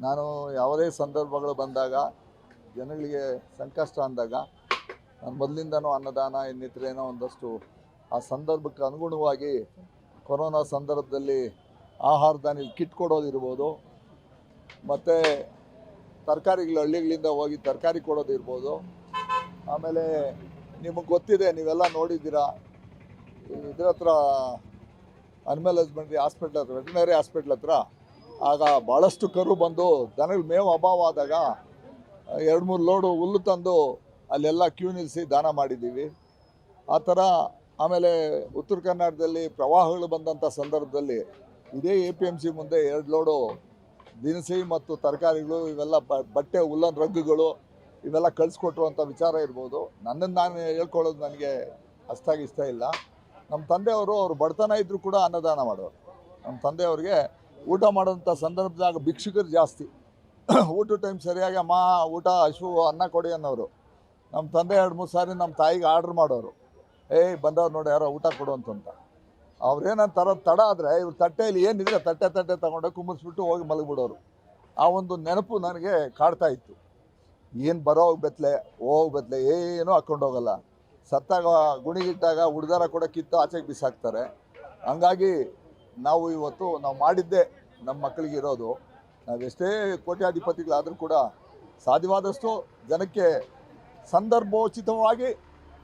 ನಾನು ಯಾವುದೇ ಸಂದರ್ಭಗಳು ಬಂದಾಗ, ಜನಗಳಿಗೆ ಸಂಕಷ್ಟ ಅಂದಾಗ, ನಾನು ಮೊದಲಿಂದನೂ ಅನ್ನದಾನ ಇನ್ನಿತರೇನೋ ಒಂದಷ್ಟು ಆ ಸಂದರ್ಭಕ್ಕೆ ಅನುಗುಣವಾಗಿ ಕೊರೋನಾ ಸಂದರ್ಭದಲ್ಲಿ ಆಹಾರ ಧಾನ್ಯ ಕಿಟ್ ಕೊಡೋದಿರ್ಬೋದು ಮತ್ತು ತರಕಾರಿಗಳು ಹಳ್ಳಿಗಳಿಂದ ಹೋಗಿ ತರಕಾರಿ ಕೊಡೋದಿರ್ಬೋದು ಆಮೇಲೆ ನಿಮಗೆ ಗೊತ್ತಿದೆ, ನೀವೆಲ್ಲ ನೋಡಿದ್ದೀರಾ, ಇದ್ರ ಹತ್ರ ಅನಿಮಲ್ ಹಸ್ಬೆಂಡ್ರಿ ಹಾಸ್ಪಿಟ್ಲ್ ಹತ್ರ ವೆಟನರಿ ಹಾಸ್ಪಿಟ್ಲ್ ಹತ್ರ? ಆಗ ಭಾಳಷ್ಟು ಕರು ಬಂದು ದನಗಳು ಮೇವು ಅಭಾವ ಆದಾಗ ಎರಡು ಮೂರು ಲೋಡು ಹುಲ್ಲು ತಂದು ಅಲ್ಲೆಲ್ಲ ಕ್ಯೂ ನಿಲ್ಲಿಸಿ ದಾನ ಮಾಡಿದ್ದೀವಿ. ಆ ಥರ ಆಮೇಲೆ ಉತ್ತರ ಕರ್ನಾಟಕದಲ್ಲಿ ಪ್ರವಾಹಗಳು ಬಂದಂಥ ಸಂದರ್ಭದಲ್ಲಿ ಇದೇ ಎ ಪಿ ಎಂ ಸಿ ಮುಂದೆ ಎರಡು ಲೋಡು ದಿನಸಿ ಮತ್ತು ತರಕಾರಿಗಳು, ಇವೆಲ್ಲ ಬಟ್ಟೆ, ಉಲ್ಲನ್ ರಗ್ಗುಗಳು ಇವೆಲ್ಲ ಕಳಿಸ್ಕೊಟ್ರು ಅಂತ ವಿಚಾರ ಇರ್ಬೋದು. ನನ್ನನ್ನು ನಾನು ಹೇಳ್ಕೊಳ್ಳೋದು ನನಗೆ ಅಷ್ಟಾಗಿ ಇಷ್ಟ ಇಲ್ಲ. ನಮ್ಮ ತಂದೆಯವರು, ಅವರು ಬಡತನ ಇದ್ದರೂ ಕೂಡ ಅನ್ನದಾನ ಮಾಡೋರು. ನಮ್ಮ ತಂದೆಯವ್ರಿಗೆ ಊಟ ಮಾಡೋಂಥ ಸಂದರ್ಭದಾಗ ಭಿಕ್ಷುಕರು ಜಾಸ್ತಿ. ಊಟ ಟೈಮ್ ಸರಿಯಾಗಿ ಅಮ್ಮ, ಊಟ, ಹಸು, ಅನ್ನ ಕೊಡಿ ಅನ್ನೋರು. ನಮ್ಮ ತಂದೆ ಎರಡು, ಮೂರು ಸಾರಿ ನಮ್ಮ ತಾಯಿಗೆ ಆರ್ಡ್ರ್ ಮಾಡೋರು. ಏಯ್, ಬಂದವ್ರು ನೋಡಿ ಯಾರೋ ಊಟ ಕೊಡು ಅಂತಂತ. ಅವ್ರೇನಂತ ತರೋದು ತಡ ಆದರೆ ಇವ್ರು ತಟ್ಟೆಯಲ್ಲಿ ಏನಿದ್ರೆ ತಟ್ಟೆ ತಟ್ಟೆ ತಗೊಂಡೋಗಿ ಕುಮ್ಮಿಸ್ಬಿಟ್ಟು ಹೋಗಿ ಮಲಗಿಬಿಡೋರು. ಆ ಒಂದು ನೆನಪು ನನಗೆ ಕಾಡ್ತಾ ಇತ್ತು. ಏನು ಬರೋ ಬೆತ್ತಲೆ ಹೋಗಿ ಬೆತ್ತಲೆ ಏನೂ ಹಾಕ್ಕೊಂಡು ಹೋಗಲ್ಲ. ಸತ್ತಾಗ ಗುಣಿಗಿಟ್ಟಾಗ ಉಡ್ದಾರ ಕೂಡ ಕಿತ್ತು ಆಚೆಗೆ ಬಿಸಾಕ್ತಾರೆ. ಹಂಗಾಗಿ ನಾವು ಇವತ್ತು ನಾವು ಮಾಡಿದ್ದೇ ನಮ್ಮ ಮಕ್ಕಳಿಗೆ ಇರೋದು. ನಾವೆಷ್ಟೇ ಕೋಟ್ಯಾಧಿಪತಿಗಳಾದರೂ ಕೂಡ ಸಾಧ್ಯವಾದಷ್ಟು ಜನಕ್ಕೆ ಸಂದರ್ಭೋಚಿತವಾಗಿ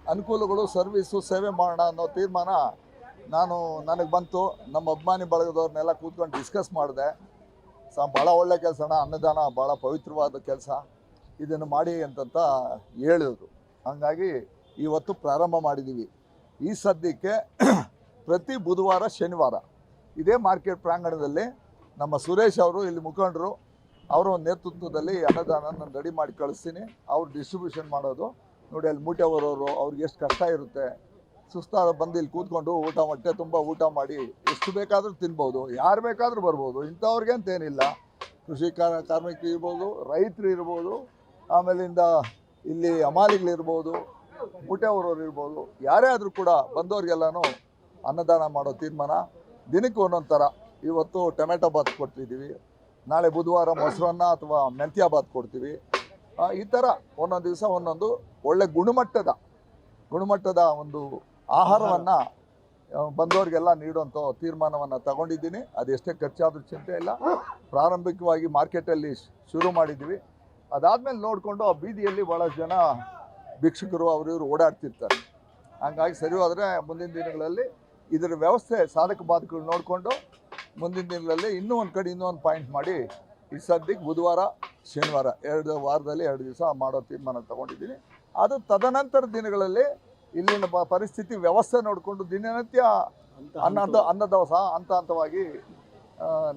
ಅನುಕೂಲಗಳು, ಸರ್ವೀಸು, ಸೇವೆ ಮಾಡೋಣ ಅನ್ನೋ ತೀರ್ಮಾನ ನಾನು, ನನಗೆ ಬಂತು. ನಮ್ಮ ಅಭಿಮಾನಿ ಬಳಗದವ್ರನ್ನೆಲ್ಲ ಕೂತ್ಕೊಂಡು ಡಿಸ್ಕಸ್ ಮಾಡಿದೆ. ಸ ಭಾಳ ಒಳ್ಳೆ ಕೆಲಸನ ಅನ್ನದಾನ ಭಾಳ ಪವಿತ್ರವಾದ ಕೆಲಸ. ಇದನ್ನು ಮಾಡಿ ಅಂತಂತ ಹೇಳಿದ್ರು. ಹಾಗಾಗಿ ಇವತ್ತು ಪ್ರಾರಂಭ ಮಾಡಿದ್ದೀವಿ ಈ ಸದ್ಯಕ್ಕೆ ಪ್ರತಿ ಬುಧವಾರ, ಶನಿವಾರ. ಇದೇ ಮಾರ್ಕೆಟ್ ಪ್ರಾಂಗಣದಲ್ಲಿ ನಮ್ಮ ಸುರೇಶ್ ಅವರು, ಇಲ್ಲಿ ಮುಖಂಡರು, ಅವರ ನೇತೃತ್ವದಲ್ಲಿ ಅನ್ನದಾನ ನಾನು ರೆಡಿ ಮಾಡಿ ಕಳಿಸ್ತೀನಿ. ಅವ್ರು ಡಿಸ್ಟ್ರಿಬ್ಯೂಷನ್ ಮಾಡೋದು. ನೋಡಿ, ಅಲ್ಲಿ ಮೂಟೆ ಬರೋರು ಅವ್ರಿಗೆ ಎಷ್ಟು ಕಷ್ಟ ಇರುತ್ತೆ. ಸುಸ್ತಾದ ಬಂದು ಇಲ್ಲಿ ಕೂತ್ಕೊಂಡು ಊಟ ಹೊಟ್ಟೆ ತುಂಬ ಊಟ ಮಾಡಿ ಎಷ್ಟು ಬೇಕಾದರೂ ತಿನ್ಬೋದು, ಯಾರು ಬೇಕಾದರೂ ಬರ್ಬೋದು, ಇಂಥವ್ರಿಗೆ ಅಂತೇನಿಲ್ಲ ಕೃಷಿ ಕಾರ ಕಾರ್ಮಿಕರು ಇರ್ಬೋದು, ರೈತರು ಇರ್ಬೋದು, ಆಮೇಲಿಂದ ಇಲ್ಲಿ ಹಮಾಲಿಗಳಿರ್ಬೋದು ಮೂಟೆ ಬರೋರು ಇರ್ಬೋದು, ಯಾರೇ ಆದರೂ ಕೂಡ ಬಂದವ್ರಿಗೆಲ್ಲನೂ ಅನ್ನದಾನ ಮಾಡೋ ತೀರ್ಮಾನ. ದಿನಕ್ಕೆ ಒಂದೊಂದು ಥರ ಇವತ್ತು ಟೊಮೆಟೊ ಬಾತ್ ಕೊಡ್ತಿದ್ದೀವಿ ನಾಳೆ ಬುಧವಾರ ಮೊಸರನ್ನ ಅಥವಾ ಮೆಂತ್ಯ ಬಾತ್ ಕೊಡ್ತೀವಿ. ಈ ಥರ ಒಂದೊಂದು ದಿವಸ ಒಂದೊಂದು ಒಳ್ಳೆ ಗುಣಮಟ್ಟದ ಗುಣಮಟ್ಟದ ಒಂದು ಆಹಾರವನ್ನು ಬಂದವರಿಗೆಲ್ಲ ನೀಡುವಂಥ ತೀರ್ಮಾನವನ್ನು ತಗೊಂಡಿದ್ದೀನಿ. ಅದೆಷ್ಟೇ ಖರ್ಚಾದರೂ ಚಿಂತೆ ಇಲ್ಲ. ಪ್ರಾರಂಭಿಕವಾಗಿ ಮಾರ್ಕೆಟಲ್ಲಿ ಶುರು ಮಾಡಿದ್ದೀವಿ ಅದಾದಮೇಲೆ ನೋಡಿಕೊಂಡು ಆ ಬೀದಿಯಲ್ಲಿ ಭಾಳಷ್ಟು ಜನ ಭಿಕ್ಷುಕರು ಅವರು ಇವರು ಓಡಾಡ್ತಿರ್ತಾರೆ. ಹಂಗಾಗಿ ಸರಿ ಹೋದರೆ ಮುಂದಿನ ದಿನಗಳಲ್ಲಿ ಇದರ ವ್ಯವಸ್ಥೆ ಸಾಧಕ ಬಾಧಕಗಳು ನೋಡಿಕೊಂಡು ಮುಂದಿನ ದಿನಗಳಲ್ಲಿ ಇನ್ನೂ ಒಂದು ಕಡೆ ಇನ್ನೂ ಒಂದು ಪಾಯಿಂಟ್ ಮಾಡಿ ಈ ಸದ್ಯಕ್ಕೆ ಬುಧವಾರ ಶನಿವಾರ ಎರಡು ವಾರದಲ್ಲಿ ಎರಡು ದಿವಸ ಮಾಡೋ ತೀರ್ಮಾನ ತಗೊಂಡಿದ್ದೀನಿ. ಅದು ತದನಂತರ ದಿನಗಳಲ್ಲಿ ಇಲ್ಲಿನ ಪರಿಸ್ಥಿತಿ ವ್ಯವಸ್ಥೆ ನೋಡಿಕೊಂಡು ದಿನನಿತ್ಯ ಅನ್ನದ ಅನ್ನದವಸ ಹಂತ ಹಂತವಾಗಿ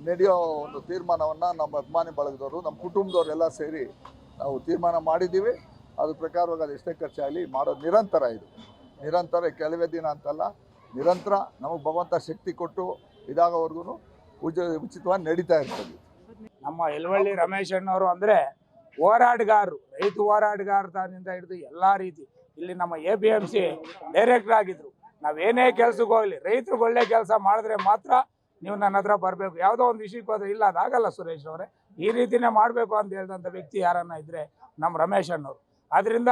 ನಡೆಯೋ ಒಂದು ತೀರ್ಮಾನವನ್ನು ನಮ್ಮ ಅಭಿಮಾನಿ ಬಳಗದವರು ನಮ್ಮ ಕುಟುಂಬದವರೆಲ್ಲ ಸೇರಿ ನಾವು ತೀರ್ಮಾನ ಮಾಡಿದ್ದೀವಿ. ಅದ್ರ ಪ್ರಕಾರವಾಗಿ ಅದು ಎಷ್ಟೇ ಖರ್ಚಾಗಲಿ ಮಾಡೋದು ನಿರಂತರ ಇದು. ನಿರಂತರ ಕೆಲವೇ ದಿನ ಅಂತಲ್ಲ ನಿರಂತರ ನಮಗೆ ಭಗವಂತ ಶಕ್ತಿ ಕೊಟ್ಟು ಇದಾಗೋವರೆಗೂ ಉಚ ಉಚಿತವಾಗಿ ನಡೀತಾ ಇರ್ತದೆ. ನಮ್ಮ ಎಲ್ವಳ್ಳಿ ರಮೇಶ್ ಅಣ್ಣವರು ಅಂದರೆ ಹೋರಾಟಗಾರರು, ರೈತ ಹೋರಾಟಗಾರದಿಂದ ಹಿಡಿದು ಎಲ್ಲ ರೀತಿ. ಇಲ್ಲಿ ನಮ್ಮ A P M C director ಆಗಿದ್ರು. ನಾವೇನೇ ಕೆಲಸಕ್ಕೆ ಹೋಗಲಿ, ರೈತರಿಗೆ ಒಳ್ಳೆ ಕೆಲಸ ಮಾಡಿದ್ರೆ ಮಾತ್ರ ನೀವು ನನ್ನ ಹತ್ರ ಬರಬೇಕು. ಯಾವುದೋ ಒಂದು ವಿಷಯಕ್ಕೆ ಹೋದ್ರೆ ಇಲ್ಲ ಅದಾಗಲ್ಲ ಸುರೇಶ್ ಅವರೇ. ಈ ರೀತಿನೇ ಮಾಡಬೇಕು ಅಂತ ಹೇಳಿದಂಥ ವ್ಯಕ್ತಿ ಯಾರನ್ನ ಇದ್ದರೆ ನಮ್ಮ ರಮೇಶ್ ಅಣ್ಣವ್ರು. ಆದ್ದರಿಂದ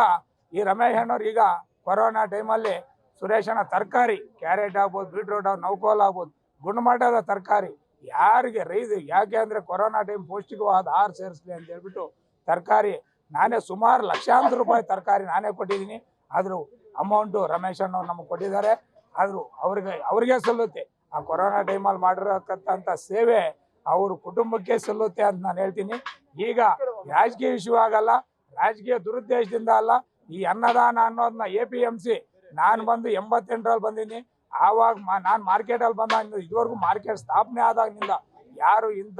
ಈ ರಮೇಶ್ ಅಣ್ಣವ್ರು ಈಗ ಕೊರೋನಾ ಟೈಮಲ್ಲಿ ಸುರೇಶ್ ಅಣ್ಣ ತರಕಾರಿ, ಕ್ಯಾರೆಟ್ ಆಗ್ಬೋದು, ಬೀಟ್ರೂಟ್ ಆಗ್ಬೋದು ನೌಕೋಲ್ ಆಗ್ಬೋದು, ಗುಣಮಟ್ಟದ ತರಕಾರಿ. ಯಾರಿಗೆ ರೈತ, ಯಾಕೆ ಅಂದರೆ ಕೊರೋನಾ ಟೈಮ್ ಪೌಷ್ಟಿಕವಾದ ಆಹಾರ ಸೇರಿಸ್ಲಿ ಅಂತ ಹೇಳ್ಬಿಟ್ಟು ತರಕಾರಿ, ನಾನೇ ಸುಮಾರು ಲಕ್ಷಾಂತರ ರೂಪಾಯಿ ತರಕಾರಿ ನಾನೇ ಕೊಟ್ಟಿದ್ದೀನಿ. ಆದರೂ ಅಮೌಂಟು ರಮೇಶ್ ಅಣ್ಣವ್ರು ನಮಗೆ ಕೊಟ್ಟಿದ್ದಾರೆ. ಆದರೂ ಅವ್ರಿಗೆ ಅವ್ರಿಗೆ ಸಲ್ಲುತ್ತೆ. ಆ ಕೊರೋನಾ ಟೈಮಲ್ಲಿ ಮಾಡಿರತಕ್ಕಂಥ ಸೇವೆ ಅವ್ರ ಕುಟುಂಬಕ್ಕೆ ಸಲ್ಲುತ್ತೆ ಅಂತ ನಾನು ಹೇಳ್ತೀನಿ. ಈಗ ರಾಜಕೀಯ ವಿಷಯವಾಗಲ್ಲ ಆಗಲ್ಲ, ರಾಜಕೀಯ ದುರುದ್ದೇಶದಿಂದ ಅಲ್ಲ, ಈ ಅನ್ನದಾನ ಅನ್ನೋದನ್ನ ಎ ಪಿ ಎಂ ಸಿ ನಾನು ಬಂದು ಎಂಬತ್ತೆಂಟರಲ್ಲಿ ಬಂದೀನಿ. ಆವಾಗ ಮಾ- ನಾನು ಮಾರ್ಕೆಟಲ್ಲಿ ಬಂದಾಗ ಇದುವರೆಗೂ ಮಾರ್ಕೆಟ್ ಸ್ಥಾಪನೆ ಆದಾಗಿನಿಂದ ಯಾರು ಇಂಥ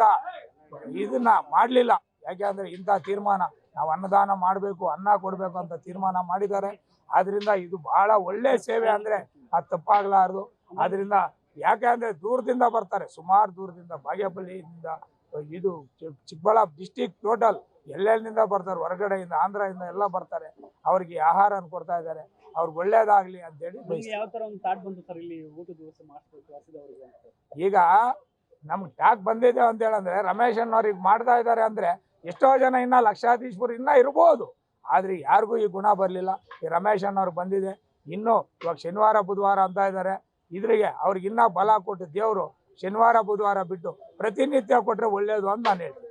ಇದನ್ನ ಮಾಡಲಿಲ್ಲ. ಯಾಕೆಂದ್ರೆ ಇಂಥ ತೀರ್ಮಾನ ನಾವು ಅನ್ನದಾನ ಮಾಡಬೇಕು, ಅನ್ನ ಕೊಡಬೇಕು ಅಂತ ತೀರ್ಮಾನ ಮಾಡಿದ್ದಾರೆ. ಆದ್ರಿಂದ ಇದು ಬಹಳ ಒಳ್ಳೆ ಸೇವೆ ಅಂದರೆ ಅದು ತಪ್ಪಾಗಲಾರದು. ಆದ್ರಿಂದ ಯಾಕೆ ಅಂದರೆ ದೂರದಿಂದ ಬರ್ತಾರೆ. ಸುಮಾರು ದೂರದಿಂದ ಬಾಗೇಪಲ್ಲಿಯಿಂದ ಇದು ಚಿಕ್ಕಬಳ್ಳಾಪುರ ಡಿಸ್ಟಿಕ್ ಟೋಟಲ್ ಎಲ್ಲೆಲ್ಲಿಂದ ಬರ್ತಾರೆ? ಹೊರಗಡೆಯಿಂದ, ಆಂಧ್ರದಿಂದ ಎಲ್ಲ ಬರ್ತಾರೆ. ಅವರಿಗೆ ಆಹಾರನ ಕೊಡ್ತಾ ಇದ್ದಾರೆ. ಅವ್ರಿಗೆ ಒಳ್ಳೇದಾಗ್ಲಿ ಅಂತೇಳಿ. ಯಾವ ತರ ಒಂದು ಥಾಟ್ ಬಂತು ಸರ್ ಇಲ್ಲಿ ಊಟದ ವ್ಯವಸ್ಥೆ ಮಾಡಿಸ್ಬೇಕು ಹಸಿದವರಿಗೆ ಅಂತ. ಈಗ ನಮ್ಗೆ ಟ್ಯಾಕ್ ಬಂದಿದೆ ಅಂತ ಹೇಳಂದ್ರೆ ರಮೇಶ್ ಅನ್ನೋರಿಗೆ ಮಾಡ್ತಾ ಇದ್ದಾರೆ ಅಂದ್ರೆ ಎಷ್ಟೋ ಜನ ಇನ್ನ ಲಕ್ಷಾಧೀಶ್ವರ ಇನ್ನ ಇರ್ಬೋದು. ಆದ್ರೆ ಯಾರಿಗೂ ಈ ಗುಣ ಬರಲಿಲ್ಲ. ಈ ರಮೇಶ್ ಅಣ್ಣವ್ರಿಗೆ ಬಂದಿದೆ. ಇನ್ನು ಇವಾಗ ಶನಿವಾರ ಬುಧವಾರ ಅಂತ ಇದ್ದಾರೆ. ಇದ್ರಿಗೆ ಅವ್ರಿಗೆ ಇನ್ನ ಬಲ ಕೊಟ್ಟು ದೇವರು ಶನಿವಾರ ಬುಧವಾರ ಬಿಟ್ಟು ಪ್ರತಿನಿತ್ಯ ಕೊಟ್ರೆ ಒಳ್ಳೇದು ಅಂತ ನಾನು ಹೇಳ್ತೀನಿ.